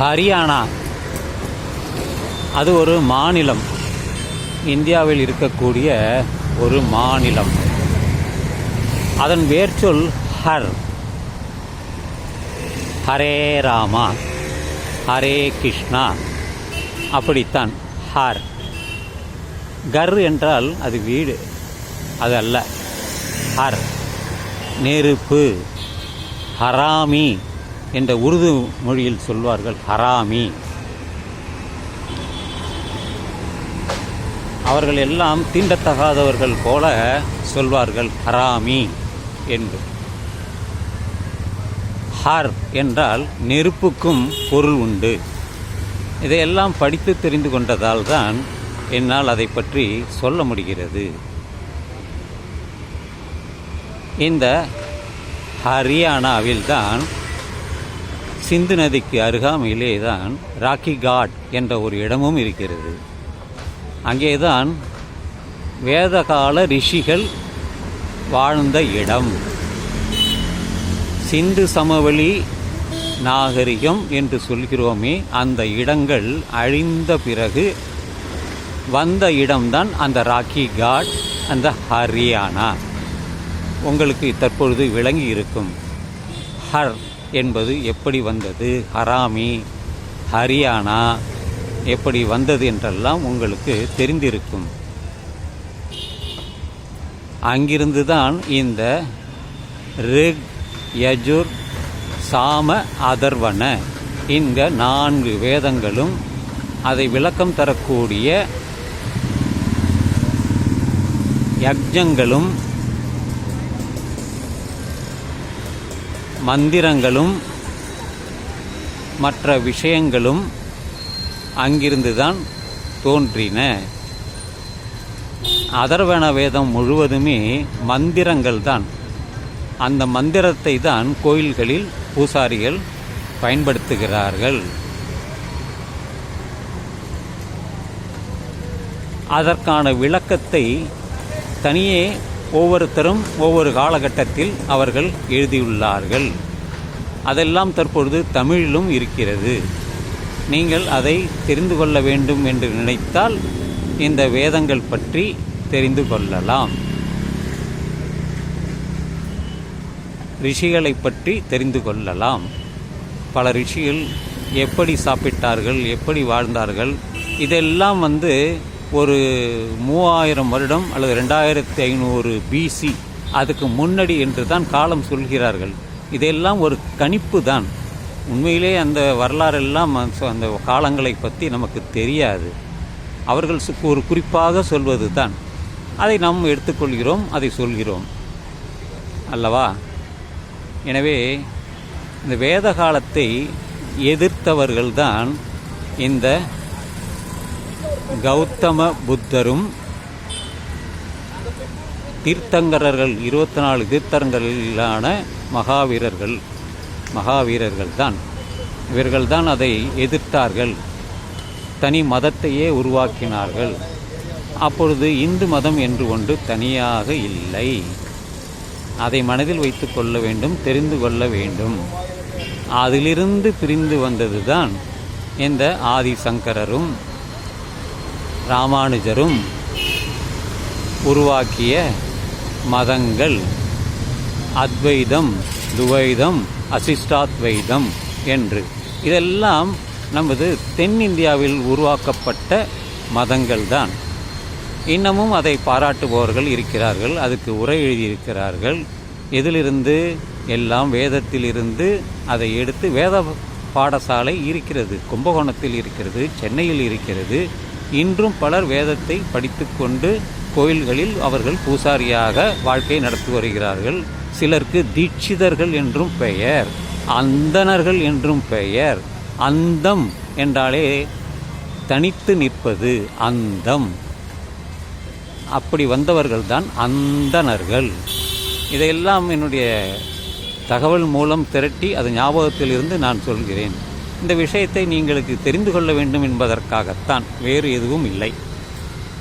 ஹரியானா. அது ஒரு மாநிலம். இந்தியாவில் இருக்கக்கூடிய ஒரு மாநிலம். அதன் வேர்ச்சொல் ஹர். ஹரே ராமா ஹரே கிருஷ்ணா. அப்படித்தான் ஹர். கர் என்றால் அது வீடு அது அல்ல. ஹர். நெருப்பு. ஹராமி. என்ற உருது மொழியில் சொல்வார்கள் ஹராமி. அவர்கள் எல்லாம் தீண்டத்தகாதவர்கள் போல சொல்வார்கள் ஹராமி என்று. ஹர் என்றால் நெருப்புக்கும் பொருள் உண்டு. இதையெல்லாம் படித்து தெரிந்து கொண்டதால் தான் என்னால் அதை பற்றி சொல்ல முடிகிறது. இந்த ஹரியானாவில்தான் சிந்து நதிக்கு அருகாமையிலே தான் ராக்கி காட் என்ற ஒரு இடமும் இருக்கிறது. அங்கேதான் வேதகால ரிஷிகள் வாழ்ந்த இடம். சிந்து சமவெளி நாகரிகம் என்று சொல்கிறோமே அந்த இடங்கள் அழிந்த பிறகு வந்த இடம்தான் அந்த ராக்கி காட் அந்த ஹரியானா. உங்களுக்கு தற்பொழுது விளங்கி இருக்கும் ஹர் என்பது எப்படி வந்தது? ஹராமி ஹரியானா எப்படி வந்தது என்றெல்லாம் உங்களுக்கு தெரிந்திருக்கும். அங்கிருந்து தான் இந்த ரிக் யஜுர் சாம அதர்வன இந்த நான்கு வேதங்களும் அதை விளக்கம் தரக்கூடிய யக்ஞங்களும் மந்திரங்களும் மற்ற விஷயங்களும் அங்கிருந்து தான் தோன்றின. அதர்வன வேதம் முழுவதுமே மந்திரங்கள் தான் அந்த மந்திரத்தை தான் கோயில்களில் பூசாரிகள் பயன்படுத்துகிறார்கள். அதற்கான விளக்கத்தை தனியே ஒவ்வொருத்தரும் ஒவ்வொரு காலகட்டத்தில் அவர்கள் எழுதியுள்ளார்கள். அதெல்லாம் தற்பொழுது தமிழிலும் இருக்கிறது. நீங்கள் அதை தெரிந்து கொள்ள வேண்டும் என்று நினைத்தால் இந்த வேதங்கள் பற்றி தெரிந்து கொள்ளலாம். ரிஷிகளை பற்றி தெரிந்து கொள்ளலாம். பல ரிஷிகள் எப்படி சாப்பிட்டார்கள் எப்படி வாழ்ந்தார்கள் இதெல்லாம் வந்து ஒரு மூவாயிரம் வருடம் அல்லது ரெண்டாயிரத்தி ஐநூறு பிசி அதுக்கு முன்னாடி என்று தான் காலம் சொல்கிறார்கள். இதெல்லாம் ஒரு கணிப்பு தான். உண்மையிலே அந்த வரலாறெல்லாம் அந்த காலங்களை பற்றி நமக்கு தெரியாது. அவர்கள் சு- ஒரு குறிப்பாக சொல்வது தான் அதை நாம் எடுத்துக்கொள்கிறோம் அதை சொல்கிறோம். அல்லவா? எனவே இந்த வேத காலத்தை எதிர்த்தவர்கள்தான் இந்த கௌதம புத்தரும் தீர்த்தங்கரர்கள் இருபத்தி நாலு தீர்த்தங்கரிலான மகாவீரர்கள் மகாவீரர்கள் தான் இவர்கள்தான் அதை எதிர்த்தார்கள். தனி மதத்தையே உருவாக்கினார்கள். அப்பொழுது இந்து மதம் என்று ஒன்று தனியாக இல்லை. அதை மனதில் வைத்து கொள்ள வேண்டும் தெரிந்து கொள்ள வேண்டும். அதிலிருந்து பிரிந்து வந்ததுதான் இந்த ஆதிசங்கரரும். ராமானுஜரும் உருவாக்கிய மதங்கள் அத்வைதம் துவைதம் அசிஷ்டாத்வைதம் என்று. இதெல்லாம் நமது தென்னிந்தியாவில் உருவாக்கப்பட்ட மதங்கள் தான் இன்னமும் அதை பாராட்டுபவர்கள் இருக்கிறார்கள் அதுக்கு உரை எழுதியிருக்கிறார்கள். எதிலிருந்து எல்லாம் வேதத்திலிருந்து அதை எடுத்து வேத பாடசாலை இருக்கிறது கும்பகோணத்தில் இருக்கிறது சென்னையில் இருக்கிறது. இன்றும் பலர் வேதத்தை படித்துக்கொண்டு கோயில்களில் அவர்கள் பூசாரியாக வாழ்க்கை நடத்தி வருகிறார்கள். சிலருக்கு தீட்சிதர்கள் என்றும் பெயர் அந்தணர்கள் என்றும் பெயர் அந்தம் என்றாலே தனித்து நிற்பது அந்தம். அப்படி வந்தவர்கள்தான் அந்தனர்கள் அந்தணர்கள். இதையெல்லாம் என்னுடைய தகவல் மூலம் திரட்டி அது ஞாபகத்தில் இருந்து நான் சொல்கிறேன். இந்த விஷயத்தை நீங்களுக்கு தெரிந்து கொள்ள வேண்டும் என்பதற்காகத்தான். வேறு எதுவும் இல்லை.